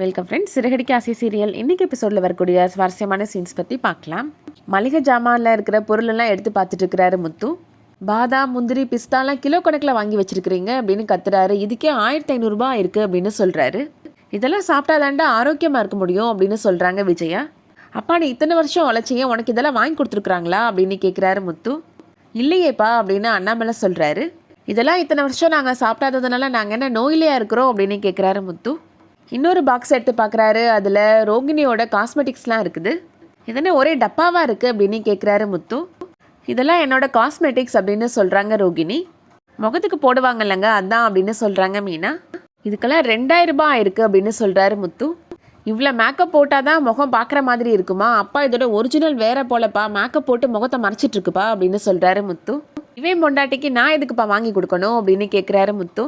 Welcome friends சிறகடிக்கு ஆசை serial இன்னைக்கு எபிசோடில் வரக்கூடிய சுவாரஸ்யமான சீன்ஸ் பற்றி பார்க்கலாம். மளிகை ஜாமான்ல இருக்கிற பொருளெல்லாம் எடுத்து பார்த்துட்டு இருக்கிறாரு முத்து. பாதாம் முந்திரி பிஸ்தாலாம் கிலோ கணக்கில் வாங்கி வச்சிருக்கிறீங்க அப்படின்னு கத்துறாரு. இதுக்கே ஆயிரத்தி ஐநூறுரூபா இருக்குது அப்படின்னு சொல்கிறாரு இதெல்லாம் சாப்பிட்டாதாண்டா ஆரோக்கியமாக இருக்க முடியும் அப்படின்னு சொல்கிறாங்க விஜயா. அப்பா நீ இத்தனை வருஷம் உழைச்சிங்க உனக்கு இதெல்லாம் வாங்கி கொடுத்துருக்குறாங்களா அப்படின்னு கேட்குறாரு முத்து. இல்லையேப்பா அப்படின்னு அண்ணாமலை சொல்கிறாரு இதெல்லாம் இத்தனை வருஷம் நாங்கள் சாப்பிடாததுனால நாங்கள் என்ன நோயிலையாக இருக்கிறோம் அப்படின்னு கேட்குறாரு முத்து. இன்னொரு பாக்ஸ் எடுத்து பார்க்குறாரு அதில் ரோகிணியோட காஸ்மெட்டிக்ஸ்லாம் இருக்குது. இதனே ஒரே டப்பாவாக இருக்குது அப்படின்னு கேட்குறாரு முத்து. இதெல்லாம் என்னோட காஸ்மெட்டிக்ஸ் அப்படின்னு சொல்கிறாங்க ரோகிணி. முகத்துக்கு போடுவாங்கல்லங்க அதான் அப்படின்னு சொல்கிறாங்க மீனா. இதுக்கெல்லாம் ரெண்டாயிரம் ரூபாய் ஆயிருக்கு அப்படின்னு சொல்கிறாரு முத்து. இவ்வளோ மேக்கப் போட்டால் தான் முகம் பார்க்குற மாதிரி இருக்குமா? அப்பா இதோட ஒரிஜினல் வேற போலப்பா. மேக்கப் போட்டு முகத்தை மறைச்சிட்டு இருக்குப்பா அப்படின்னு சொல்கிறாரு முத்து. இவன் பொண்டாட்டிக்கு நான் எதுக்குப்பா வாங்கி கொடுக்கணும் அப்படின்னு கேட்குறாரு முத்து.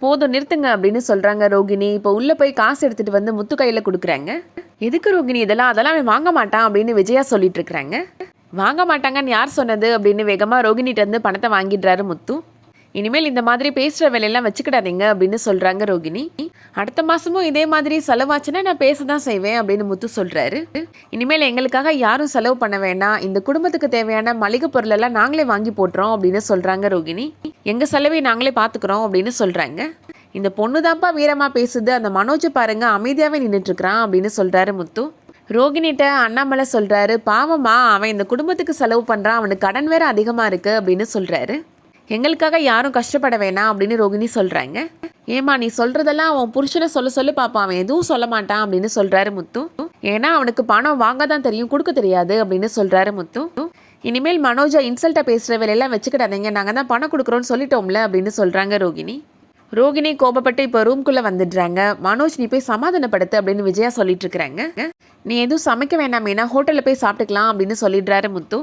போதும் நிறுத்துங்க அப்படின்னு சொல்கிறாங்க ரோகிணி. இப்போ உள்ளே போய் காசு எடுத்துகிட்டு வந்து முத்து கையில் கொடுக்குறாங்க. எதுக்கு ரோகிணி இதெல்லாம்? அதெல்லாம் அவன் வாங்க மாட்டான் அப்படின்னு விஜயா சொல்லிட்டு இருக்கிறாங்க. வாங்க மாட்டாங்கன்னு யார் சொன்னது? அப்படின்னு வேகமாக ரோகிணிகிட்ட இருந்து பணத்தை வாங்கிடுறாரு முத்து. இனிமேல் இந்த மாதிரி பேசுகிற வேலையெல்லாம் வச்சுக்கிடாதீங்க அப்படின்னு சொல்கிறாங்க ரோகிணி. அடுத்த மாதமும் இதே மாதிரி செலவாச்சுன்னா நான் பேச தான் செய்வேன் அப்படின்னு முத்து சொல்கிறாரு இனிமேல் எங்களுக்காக யாரும் செலவு பண்ண வேண்டாம் இந்த குடும்பத்துக்கு தேவையான மளிகை பொருளெல்லாம் நாங்களே வாங்கி போட்டுறோம் அப்படின்னு சொல்கிறாங்க ரோகிணி. எங்கள் செலவை நாங்களே பார்த்துக்குறோம் அப்படின்னு சொல்கிறாங்க இந்த பொண்ணு தான்ப்பா வீரமாக பேசுது. அந்த மனோஜை பாருங்க அமைதியாகவே நின்றுட்டுருக்கிறான் அப்படின்னு சொல்கிறாரு முத்து. ரோகிணிட்ட அண்ணாமலை சொல்கிறாரு பாவமா அவன் இந்த குடும்பத்துக்கு செலவு பண்ணுறான் அவனுக்கு கடன் வேற அதிகமாக இருக்குது அப்படின்னு சொல்கிறாரு எங்களுக்காக யாரும் கஷ்டப்பட வேணாம் அப்படின்னு ரோகிணி சொல்கிறாங்க ஏமா நீ சொல்கிறதெல்லாம் அவன் புருஷனை சொல்ல சொல்ல பார்ப்பான் அவன் எதுவும் சொல்ல மாட்டான் அப்படின்னு சொல்கிறாரு முத்து. ஏன்னா அவனுக்கு பணம் வாங்க தான் தெரியும் கொடுக்க தெரியாது அப்படின்னு சொல்கிறாரு முத்து. இனிமேல் மனோஜா இன்சல்ட்டாக பேசுகிற வேலையெல்லாம் வச்சுக்கிடாதீங்க. நாங்கள் தான் பணம் கொடுக்குறோன்னு சொல்லிட்டோம்ல அப்படின்னு சொல்கிறாங்க ரோகிணி. ரோகிணி கோபப்பட்டு இப்போ ரூம்குள்ளே வந்துடுறாங்க. மனோஜ் நீ போய் சமாதானப்படுத்து அப்படின்னு விஜயா சொல்லிட்டு இருக்கிறாங்க. நீ எதுவும் சமைக்க வேண்டாமேனா ஹோட்டலில் போய் சாப்பிட்டுக்கலாம் அப்படின்னு சொல்லிடுறாரு முத்து.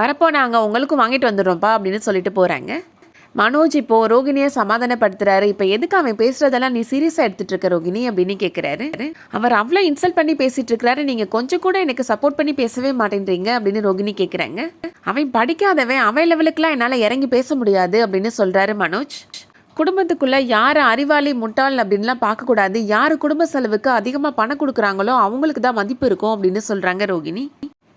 வரப்போ நாங்கள் உங்களுக்கும் வாங்கிட்டு வந்துடுறோம்ப்பா அப்படின்னு சொல்லிட்டு போகிறாங்க மனோஜ் இப்போது ரோகிணியை சமாதானப்படுத்துறாரு. இப்போ எதுக்கு அவன் பேசுறதெல்லாம் நீ சீரியஸாக எடுத்துகிட்டு இருக்க ரோகிணி அப்படின்னு கேட்குறாரு அவர் அவ்வளோ இன்சல்ட் பண்ணி பேசிகிட்டு இருக்கிறாரு நீங்கள் கொஞ்சம் கூட எனக்கு சப்போர்ட் பண்ணி பேசவே மாட்டேன்றீங்க அப்படின்னு ரோகிணி கேட்குறாங்க அவன் படிக்காதவன் அவன் லெவலுக்குலாம் என்னால் இறங்கி பேச முடியாது அப்படின்னு சொல்கிறாரு மனோஜ். குடும்பத்துக்குள்ளே யார் அறிவாளி முட்டாள் அப்படின்லாம் பார்க்கக்கூடாது யார் குடும்ப செலவுக்கு அதிகமாக பணம் கொடுக்குறாங்களோ அவங்களுக்கு தான் மதிப்பு இருக்கும் அப்படின்னு சொல்கிறாங்க ரோகிணி.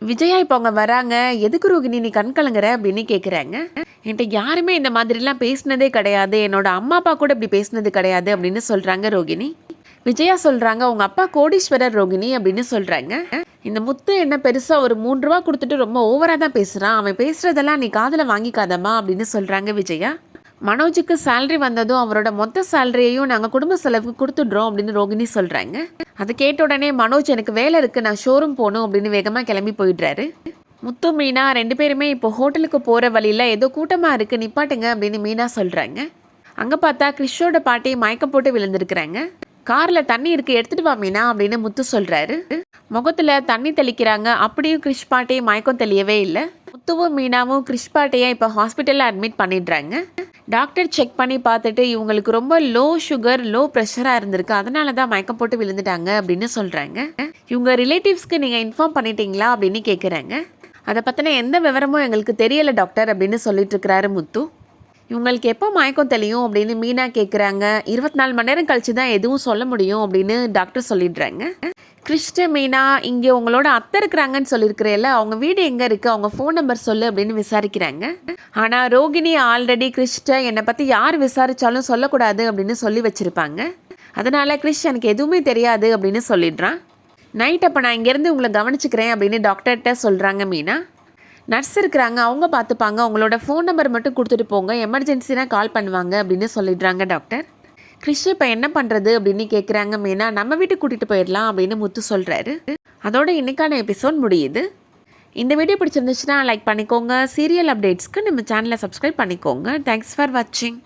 விஜயா இப்போ அவங்க வராங்க. எதுக்கு ரோகிணி நீ கண் கலங்குற அப்படின்னு கேட்குறாங்க என்கிட்ட யாருமே இந்த மாதிரிலாம் பேசினதே கிடையாது. என்னோட அம்மா அப்பா கூட இப்படி பேசினது கிடையாது அப்படின்னு சொல்கிறாங்க ரோகிணி. விஜயா சொல்கிறாங்க உங்க அப்பா கோடீஸ்வரர் ரோகிணி அப்படின்னு சொல்கிறாங்க இந்த முத்து என்ன பெருசாக ஒரு மூன்று ரூபா கொடுத்துட்டு ரொம்ப ஓவராக தான் பேசுகிறான் அவன் பேசுகிறதெல்லாம் நீ காதில் வாங்கிக்காதம்மா அப்படின்னு சொல்கிறாங்க விஜயா. மனோஜுக்கு சேலரி வந்ததும் அவரோட மொத்த சேலரியையும் நாங்கள் குடும்ப செலவுக்கு கொடுத்துட்றோம் அப்படின்னு ரோகிணி சொல்கிறாங்க அது கேட்ட உடனே மனோஜ் எனக்கு வேலை இருக்குது நான் ஷோரூம் போகணும் அப்படின்னு வேகமாக கிளம்பி போயிடுறாரு. முத்து மீனா ரெண்டு பேருமே இப்போ ஹோட்டலுக்கு போகிற வழியில் ஏதோ கூட்டமாக இருக்குது நிப்பாட்டுங்க அப்படின்னு மீனா சொல்கிறாங்க அங்கே பார்த்தா கிறிஷோட பாட்டி மயக்கம் போட்டு விழுந்திருக்கிறாங்க. காரில் தண்ணி இருக்கு எடுத்துட்டு வா மீனா அப்படின்னு முத்து சொல்கிறாரு முகத்தில் தண்ணி தெளிக்கிறாங்க. அப்படியும் கிறிஷ் பாட்டி மயக்கம் தெளியவே இல்லை. முத்துவும் மீனாவும் கிறிஷ் இப்போ ஹாஸ்பிட்டலில் அட்மிட் பண்ணிடுறாங்க. டாக்டர் செக் பண்ணி பார்த்துட்டு இவங்களுக்கு ரொம்ப லோ சுகர் லோ ப்ரெஷராக இருந்திருக்கு. அதனால தான் மயக்கம் போட்டு விழுந்துட்டாங்க அப்படின்னு சொல்கிறாங்க இவங்க ரிலேட்டிவ்ஸ்க்கு நீங்கள் இன்ஃபார்ம் பண்ணிட்டீங்களா அப்படின்னு கேட்குறாங்க அதை பற்றின எந்த விவரமும் எங்களுக்கு தெரியலை டாக்டர் அப்படின்னு சொல்லிட்டு இருக்கிறாரு முத்து. இவங்களுக்கு எப்போ மயக்கம் தெளியும் அப்படின்னு மீனா கேட்குறாங்க இருபத்தி நாலு மணி நேரம் கழிச்சு தான் எதுவும் சொல்ல முடியும் அப்படின்னு டாக்டர் சொல்லிடுறாங்க. கிருஷ்ண மீனா இங்கே உங்களோட அத்தை இருக்கிறாங்கன்னு சொல்லியிருக்கிறேல்ல அவங்க வீடு எங்கே இருக்குது அவங்க ஃபோன் நம்பர் சொல்லு அப்படின்னு விசாரிக்கிறாங்க. ஆனால் ரோகிணி ஆல்ரெடி கிருஷ்ண என்னை பற்றி யார் விசாரித்தாலும் சொல்லக்கூடாது அப்படின்னு சொல்லி வச்சுருப்பாங்க. அதனால் கிறிஷ் எனக்கு எதுவுமே தெரியாது அப்படின்னு சொல்லிடுறான். நைட் அப்போ நான் இங்கேருந்து உங்களை கவனிச்சுக்கிறேன் அப்படின்னு டாக்டர்கிட்ட சொல்கிறாங்க மீனா. நர்ஸ் இருக்கிறாங்க அவங்க பார்த்துப்பாங்க. உங்களோட ஃபோன் நம்பர் மட்டும் கொடுத்துட்டு போங்க. எமர்ஜென்சினா கால் பண்ணுவாங்க அப்படின்னு சொல்லிடுறாங்க டாக்டர் கிறிஷ் இப்போ என்ன பண்ணுறது அப்படின்னு கேட்குறாங்க மீனா. நம்ம வீட்டுக்கு கூட்டிகிட்டு போயிடலாம் அப்படின்னு முத்து சொல்கிறாரு அதோட இன்னைக்கான எபிசோட் முடியுது. இந்த வீடியோ பிடிச்சிருந்துச்சுன்னா லைக் பண்ணிக்கோங்க. சீரியல் அப்டேட்ஸ்க்கு நம்ம சேனலை சப்ஸ்கிரைப் பண்ணிக்கோங்க. தேங்க்ஸ் ஃபார் வாட்சிங்